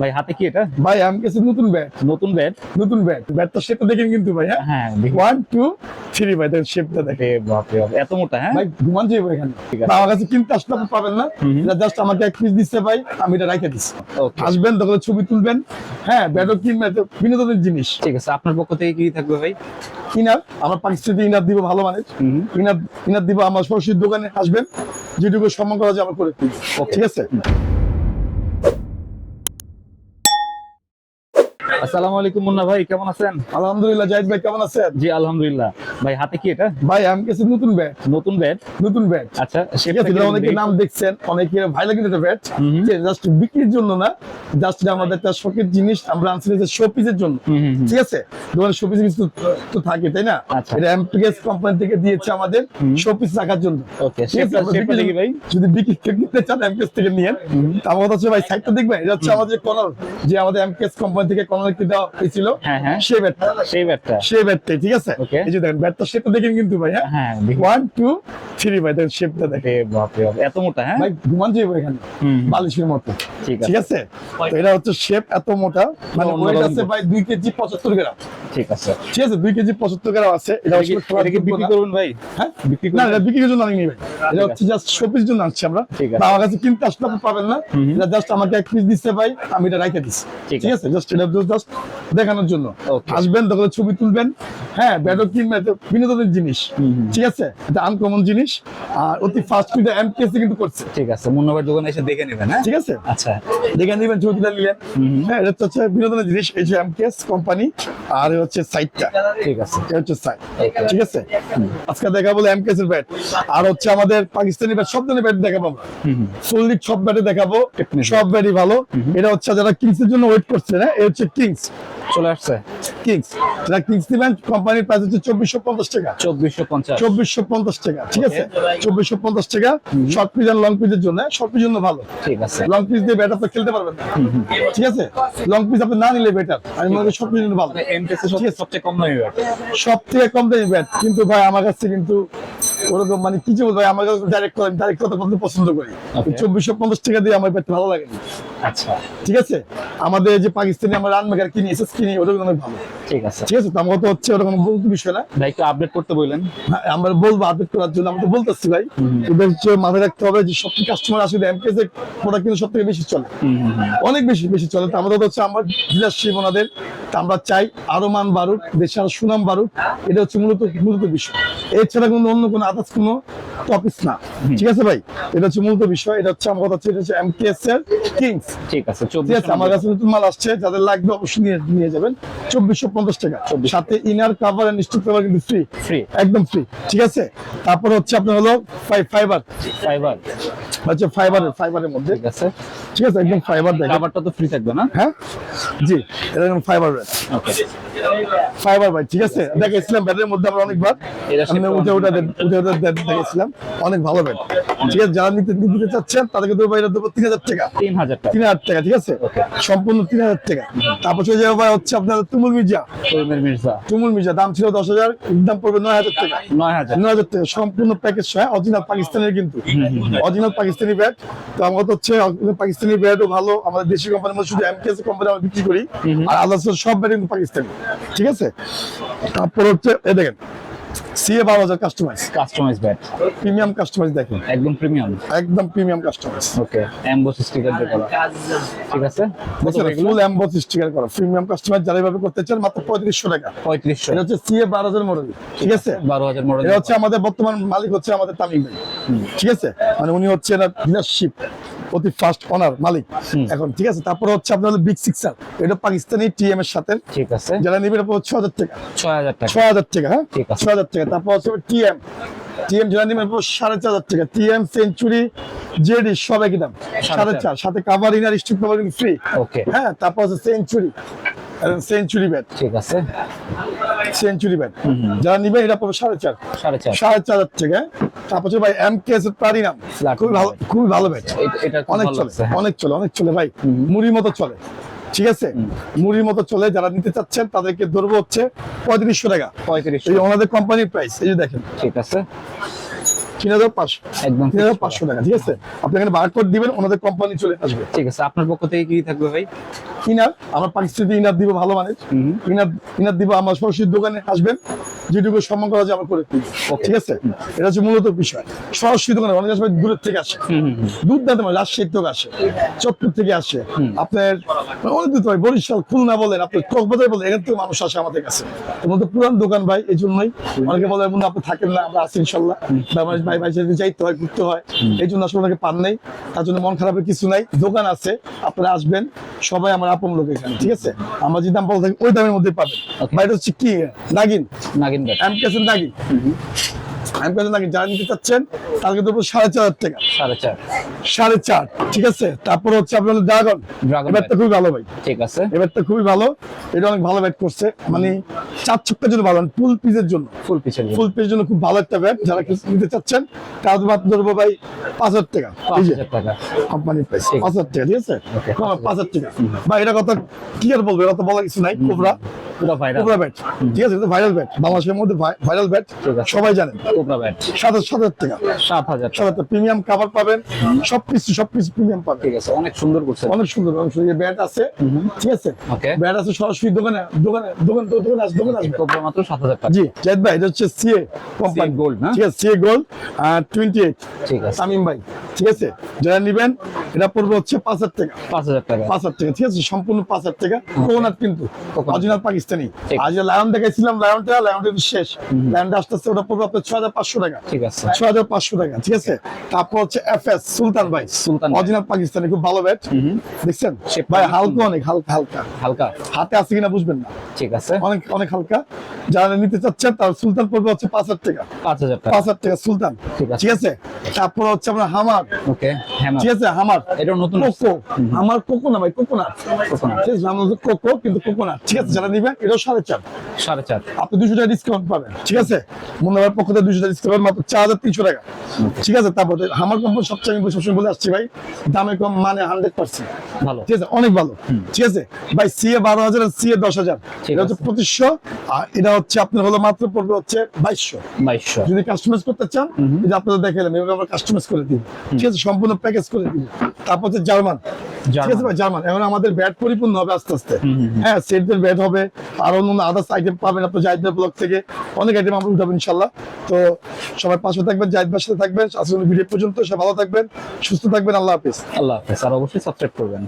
ভাই হাতে কি এটা? ভাই আমি কাছে নতুন ব্যাট নতুন ব্যাট নতুন ব্যাট ব্যাটটা শেপটা দেখেন কিন্তু ভাই হ্যাঁ? ওয়ান টু থ্রি ভাই দেখেন শেপটা দেখেন। এ বাপরে বাপ, এত মোটা হ্যাঁ? ভাই ঘুমান যাইবো এখানে। ঠিক আছে। আমার কাছে কিনতে আসলে আপনি পাবেন না। এটা জাস্ট আমাকে এক পিস দিচ্ছে ভাই আমি এটা রাইখে দিচ্ছি। আসবেন তখন ছবি তুলবেন। হ্যাঁ ব্যাটও কিনবেন বিনোদনের জিনিস। ঠিক আছে আপনার পক্ষ থেকে কি থাকবে ভাই? ইনার আমার পাকিস্তানি ইনার দিব ভালো হুম। ইনার ইনার দিব আমার সরাসরি দোকানে আসবেন। যেটুকু সম্মান করা যায় আমার করে. ঠিক আছে? আসসালামু আলাইকুম মুন্না ভাই কেমন আছেন? আলহামদুলিল্লাহ জাহিদ ভাই কেমন আছেন? জি আলহামদুলিল্লাহ। ভাই হাতে কি এটা? ভাই আমি কাছে নতুন ব্যাট। নতুন ব্যাট? নতুন ব্যাট। আচ্ছা সেটা অনেকে নাম দেখছেন অনেকে ভাই লাগে ব্যাট। জাস্ট বিক্রির জন্য না জাস্ট আমাদের একটা শখের জিনিস আমরা আনছি যে শো পিসের জন্য। ঠিক আছে? দোকানে শো পিস কিছু তো থাকে তাই না? আচ্ছা। এটা এমপিএস কোম্পানি থেকে দিয়েছে আমাদের হুম। শো পিস রাখার জন্য। যদি বিক্রি কিনতে চান এমকেএস থেকে নিয়েন। আমার কথা হচ্ছে ভাই দেখবেন এটা হচ্ছে আমাদের কর্নার যে আমাদের এমকেএস কোম্পানি থেকে কর্নার কি দেওয়া হয়েছিল। হ্যাঁ হ্যাঁ। সে ব্যাটটা সেই ব্যাটটা সে ব্যাটটাই ঠিক আছে? এই যে দেখেন ব্যাটটা শেপটা দেখেন কিন্তু ভাই হ্যাঁ? ওয়ান টু থ্রি ভাই দেখেন শেপটা দেখেন। এত মোটা হ্যাঁ? ভাই ঘুমান যাইবো এখানে। বালিশের মতো। ঠিক আছে। এটা হচ্ছে শেপ এত মোটা। মানে ওয়েট আছে ভাই দুই কেজি পঁচাত্তর গ্রাম। ঠিক আছে। ঠিক আছে দুই কেজি পঁচাত্তর গ্রাম আছে এটা বিক্রি না। করবেন ভাই? হ্যাঁ? বিক্রি না এটা বিক্রির জন্য আনিনি ভাই। এটা হচ্ছে জাস্ট শোপিস জন্য আনছি আমরা। ঠিক আছে। আমার কাছে কিনতে আসলে আপনি পাবেন না। এটা জাস্ট আমাকে এক পিস দিচ্ছে ভাই আমি এটা রাইখে দিচ্ছি। ঠিক আছে। জাস্ট এটা জাস্ট দেখানোর জন্য। আসবেন তখন ছবি তুলবেন। হ্যাঁ ব্যাটও কিনবেন বিনোদনের জিনিস। ঠিক আছে? এটা আনকমন জিনিস। আর অতি ফাস্ট কিন্তু এমপিএস কিন্তু করছে। ঠিক আছে মুন্না ভাই দোকানে এসে দেখে নেবেন হ্যাঁ? ঠিক আছে? আচ্ছা। দেখে নিবেন ছবিটা হুম। হ্যাঁ এটা হচ্ছে বিনোদনের জিনিস এই যে এমকেএস কোম্পানি আর হচ্ছে সাইটটা। ঠিক আছে। এটা হচ্ছে Okay. ঠিক আছে? আজকে দেখা বলে এমকেএস এর ব্যাট। আর হচ্ছে আমাদের পাকিস্তানি ব্যাট সব ধরনের ব্যাট দেখাবো আমরা। হুম। সব ব্যাটে দেখাবো। সব ব্যাটই ভালো। এটা হচ্ছে যারা কিংস এর জন্য ওয়েট করছে না? এ হচ্ছে কিংস চলে আসছে। কিংস যারা কিংস দিবেন কোম্পানির প্রাইস হচ্ছে চব্বিশশো পঞ্চাশ টাকা। চব্বিশশো পঞ্চাশ। চব্বিশশো পঞ্চাশ টাকা ঠিক আছে? চব্বিশশো পঞ্চাশ টাকা। শর্ট পিস আর লং পিসের জন্য শর্ট পিস জন্য ভালো। ঠিক আছে। লং পিস দিয়ে ব্যাট আপনি খেলতে পারবেন না। ঠিক আছে? লং পিস আপনি না নিলে বেটার আমি মনে করি শর্ট পিস ভালো। এমটেসে ঠিক আছে। সবচেয়ে কম দামি ব্যাট। সব থেকে কম দামি ব্যাট। কিন্তু ভাই আমার কাছে কিন্তু ওরকম মানে কি বলব ভাই আমার কাছে ডাইরেক্ট ডাইরেক্ট কথা বলতে পছন্দ করি। চব্বিশশো পঞ্চাশ টাকা দিয়ে আমার ব্যাট ভালো লাগে আচ্ছা। ঠিক আছে? আমাদের যে পাকিস্তানি আমরা রান মেকার কিনি এসএস কিনি ওরকম অনেক ভালো। ঠিক আছে। ঠিক আছে? আমার তো হচ্ছে ওরকম বলতে বিষয় না। ভাই একটু আপডেট করতে বললেন। হ্যাঁ, আমরা বলব আপডেট করার জন্য আমরা তো বলতেছি ভাই। ওদের হচ্ছে মাথায় রাখতে হবে যে সব কাস্টমার আসলে এমকেএস এর প্রোডাক্ট কিন্তু সব থেকে বেশি চলে। অনেক বেশি বেশি চলে। তো আমাদের হচ্ছে আমার ডিলারশিপ ওনাদের আমরা চাই আরও মান বাড়ুক দেশে আরও সুনাম বাড়ুক। এটা হচ্ছে মূলত মূলত বিষয়। এছাড়া কোনো অন্য কোনো আদার্স কোনো না। ঠিক আছে ভাই? এটা হচ্ছে মূলত বিষয়। এটা হচ্ছে আমার কথা হচ্ছে এটা হচ্ছে এমকেএস এর কিংস ঠিক আছে ঠিক আছে আমার কাছে নতুন মাল আসছে যাদের লাগবে অবশ্যই নিয়ে নিয়ে যাবেন। চব্বিশশো পঞ্চাশ টাকা। সাথে inner cover and stick cover কিন্তু ফ্রি ফ্রি একদম ফ্রি ঠিক আছে? তারপর হচ্ছে আপনার হলো ফাইবার ফাইবার হচ্ছে ফাইবারের ফাইবারের মধ্যে। ঠিক আছে। ঠিক আছে একদম ফাইবার দেখেন। খাবারটা তো ফ্রি থাকবে না? হ্যাঁ? জি এটা একদম ফাইবার ওকে ফাইবার ভাই ঠিক আছে? দেখেছিলাম ব্যাটের মধ্যে আমরা অনেকবার। উঠে উঠে উঠে উঠে দেখেছিলাম অনেক ভালো ব্যাট ঠিক আছে যারা নিতে নিতে চাচ্ছেন তাদেরকে দেবো এটা দেবো তিন হাজার টাকা। তিন হাজার টাকা। তিন হাজার টাকা ঠিক আছে? সম্পূর্ণ তিন হাজার টাকা। তারপর চলে যাবে ভাই হচ্ছে আপনার তুমুল মির্জা। করিমের মির্জা। তুমুল মির্জা দাম ছিল দশ হাজার দাম পড়বে নয় হাজার টাকা। নয় হাজার। নয় হাজার টাকা সম্পূর্ণ প্যাকেজ সহ অরিজিনাল পাকিস্তানের কিন্তু। অরিজিনাল পাকিস্তানি ব্যাট তো আমার হচ্ছে পাকিস্তানি ব্যাটও ভালো। আমাদের দেশি কোম্পানির মধ্যে শুধু এমকেএস কোম্পানি আমরা বিক্রি করি। আর আলাদা সব ব্যাট কিন্তু পাকিস্তানি। ঠিক আছে? তারপর হচ্ছে এ দেখেন। সিএ বারো হাজার customise customise bat premium customise দেখেন। একদম প্রিমিয়াম একদম premium customise okay emboss sticker দিয়ে করা। ঠিক আছে? ফুল এম্বস স্টিকার করা। প্রিমিয়াম কাস্টমাইজ যারা এভাবে করতে চান মাত্র পঁয়ত্রিশশো টাকা। পঁয়ত্রিশশো। এটা হচ্ছে সিএ বারো হাজার মডেল ঠিক আছে? বারো হাজার মডেল এটা হচ্ছে আমাদের বর্তমান মালিক হচ্ছে আমাদের তামিম ভাই। ঠিক আছে? মানে উনি হচ্ছে ডিলারশিপ অতি ফার্স্ট অনার মালিক। এখন ঠিক আছে? তারপর হচ্ছে আপনার বিগ সিক্সার এটা পাকিস্তানি টিএম এর সাথে। ঠিক আছে। যারা নেবেন এটা ছ হাজার টাকা। ছয় হাজার টাকা। ছয় হাজার টাকা হ্যাঁ? ঠিক আছে। ছ হাজার টাকা। তারপর হচ্ছে টিএম টিএম যারা নেবেন সাড়ে চার হাজার টাকা। টিএম সেঞ্চুরি জেডি সব একই দাম। সাড়ে চার। সাথে cover inner strip cover free okay হ্যাঁ তারপর হচ্ছে সেঞ্চুরি সেঞ্চুরি ব্যাট ঠিক আছে। সেঞ্চুরি ব্যাট যারা নিবেন এটা পাবে সাড়ে চার। সাড়ে চার। হাজার টাকা তারপর ভাই এম কে এস Platinum খুবই ভালো খুবই ভালো ব্যাট অনেক চলে। অনেক চলে অনেক চলে ভাই। মুড়ির মতো চলে। ঠিক আছে? মুড়ির মতো চলে। যারা নিতে চাচ্ছেন তাদেরকে ধরবো হচ্ছে পঁয়ত্রিশশো টাকা। পঁয়ত্রিশ এই ওনাদের কোম্পানির প্রাইস এই যে দেখেন। ঠিক আছে। তিন হাজার পাঁচশো। একদম তিন হাজার পাঁচশো টাকা। ঠিক আছে? আপনি এখানে বার কোড দিবেন ওনাদের কোম্পানি চলে আসবে। ঠিক আছে। আপনার পক্ষ থেকে কি থাকবে ভাই? ইনার আমরা পাকিস্তানি ইনার দিব ভালো হুম। ইনার ইনার দিব আমার সরাসরি দোকানে আসবেন যেটুকু সম্মান করা যায় আমরা করে দিব ঠিক আছে? এটা হচ্ছে মূলত বিষয়। সরাসরি দোকানে অনেক সময় দূরের থেকে আসে। দূর দাঁতে মানে রাজশাহী থেকে আসে চট্টগ্রাম থেকে আসে। আপনার মানে অনেক দূর থেকে বরিশাল খুলনা বলেন আপনি কক্সবাজার বলেন এখান থেকে মানুষ আসে আমাদের কাছে। তোমার তো পুরান দোকান ভাই এই জন্যই অনেকে বলে বন্ধু আপনি থাকেন না আমরা আছি ইনশাল্লাহ। আমার ভাই ভাই সাথে যাইতে হয় ঘুরতে হয় এই জন্য আসলে ওনাকে পান নেই। তার জন্য মন খারাপের কিছু নাই। দোকান আছে আপনারা আসবেন সবাই আমার আপন লোক এখানে ঠিক আছে? আমরা যে দাম বলতে থাকি ওই দামের মধ্যে পাবেন। Okay. ভাই হচ্ছে কি? নাগিন। নাগিন ব্যাট এম কেসের নাগিন। এম যারা নিতে চাচ্ছেন তাহলে কিন্তু সাড়ে চার হাজার টাকা। সাড়ে চার। সাড়ে চার ঠিক আছে? তারপর হচ্ছে আপনার ড্রাগন। Dragon এবারটা খুবই ভালো ভাই। ঠিক আছে। এবারটা খুবই ভালো। এটা অনেক ভালো ব্যাট করছে। মানে চার ছক্কার জন্য ভালো ফুল পিসের জন্য। ফুল পিছের ফুল পিসের জন্য খুব ভালো একটা ব্যাট। যারা কিছু নিতে চাচ্ছেন তাদের মাত্র ধরবো ভাই পাঁচ হাজার টাকা। টাকা। কোম্পানির প্রাইস পাঁচ হাজার টাকা ঠিক আছে? পাঁচ হাজার। টাকা। বা এটা কথা কি আর বলব এটা তো বলার কিছু নাই। কোবরা। ঠিক আছে ভাইরাল ব্যাট। বাংলাদেশের মধ্যে ভাইরাল ব্যাট। সবাই জানেন কোবরা ব্যাট। সাত হাজার টাকা। সাত হাজার সাত প্রিমিয়াম কাভার পাবেন। সবকিছু সবকিছু প্রিমিয়াম পাবেন ঠিক আছে অনেক সুন্দর করছে অনেক সুন্দর অনেক সুন্দর। ব্যাট আছে ঠিক আছে? ওকে ব্যাট আছে সরাসরি দোকানে দোকানে দোকান দোকানে আসবে দোকানে কোবরা মাত্র সাত হাজার টাকা। জি জাহিদ ভাই এটা হচ্ছে সিএ কোম্পানি Gold না? ঠিক আছে সিএ গোল্ড টোয়েন্টি এইট ঠিক আছে। তামিম ভাই ঠিক আছে? যারা নিবেন এটা পড়বে হচ্ছে পাঁচ হাজার টাকা। পাঁচ হাজার টাকা। পাঁচ হাজার টাকা ঠিক আছে? সম্পূর্ণ পাঁচ হাজার টাকা। কোকোনাট কিন্তু Coconut। অরিজিনাল পাকিস্তানি। আজ লায়ন দেখাইছিলাম লায়নটা লায়নটা কিন্তু শেষ। লায়নটা আস্তে আস্তে ওটা পড়বে আপনার ছয় হাজার পাঁচশো টাকা। ঠিক আছে। ছয় হাজার পাঁচশো টাকা ঠিক আছে? তারপর হচ্ছে এফ এস সুলতান ভাই সুলতান। অরিজিনাল পাকিস্তানি খুব ভালো ব্যাট দেখছেন? ভাই হালকা অনেক হালকা হালকা। হালকা। হাতে আছে কিনা বুঝবেন না। ঠিক আছে। অনেক অনেক হালকা। যারা নিতে চাচ্ছেন তার সুলতান পড়বে হচ্ছে পাঁচ হাজার টাকা। পাঁচ হাজার টাকা। পাঁচ হাজার টাকা সুলতান। ঠিক আছে। ঠিক আছে? তারপর হচ্ছে আপনার হামার ওকে ঠিক আছে হামার। এটা নতুন কোকো। আমার কোকো না ভাই কোকোনাট। Coconut। ঠিক আছে নাম কোকো কিন্তু কোকোনাট। ঠিক আছে যারা নিবেন এটাও সাড়ে চার। সাড়ে চার। আপনি দুশো টাকা ডিসকাউন্ট পাবেন ঠিক আছে? মন্দাবার পক্ষ থেকে দুশো টাকা ডিসকাউন্ট মাত্র চার হাজার তিনশো টাকা। ঠিক আছে তারপর আমার কোম্পানি সবচেয়ে আমি সবসময় বলে আসছি ভাই দামে কম মানে হান্ড্রেড পার্সেন্ট ভালো। ঠিক আছে অনেক ভালো। ঠিক আছে ভাই সিএ বারো হাজার আর সিএ দশ হাজার। এটা হচ্ছে। পঁচিশশো আর এটা হচ্ছে আপনার হলো মাত্র পড়বে হচ্ছে বাইশশো। বাইশশো। যদি কাস্টমাইজ করতে চান এই যে আপনারা দেখালাম এভাবে আমরা কাস্টমাইজ করে দিব ঠিক আছে সম্পূর্ণ প্যাকেজ করে তারপর হচ্ছে জার্মান। ঠিক আছে ভাই জার্মান। এখন আমাদের ব্যাট পরিপূর্ণ হবে আস্তে আস্তে। হ্যাঁ সেটদের ব্যাট হবে। আর অন্য আদার্স আইটেম পাবেন আপনার জাহিদের ব্লক থেকে। অনেক আইটেম আমরা উঠাবো ইনশাল্লাহ তো সবাই পাশে থাকবেন জাহিদ ভাইয়ের সাথে থাকবেন। আজকের ভিডিও পর্যন্ত সবাই ভালো থাকবেন সুস্থ থাকবেন। আল্লাহ হাফিজ। আল্লাহ হাফিজ। আর অবশ্যই সাবস্ক্রাইব করবেন।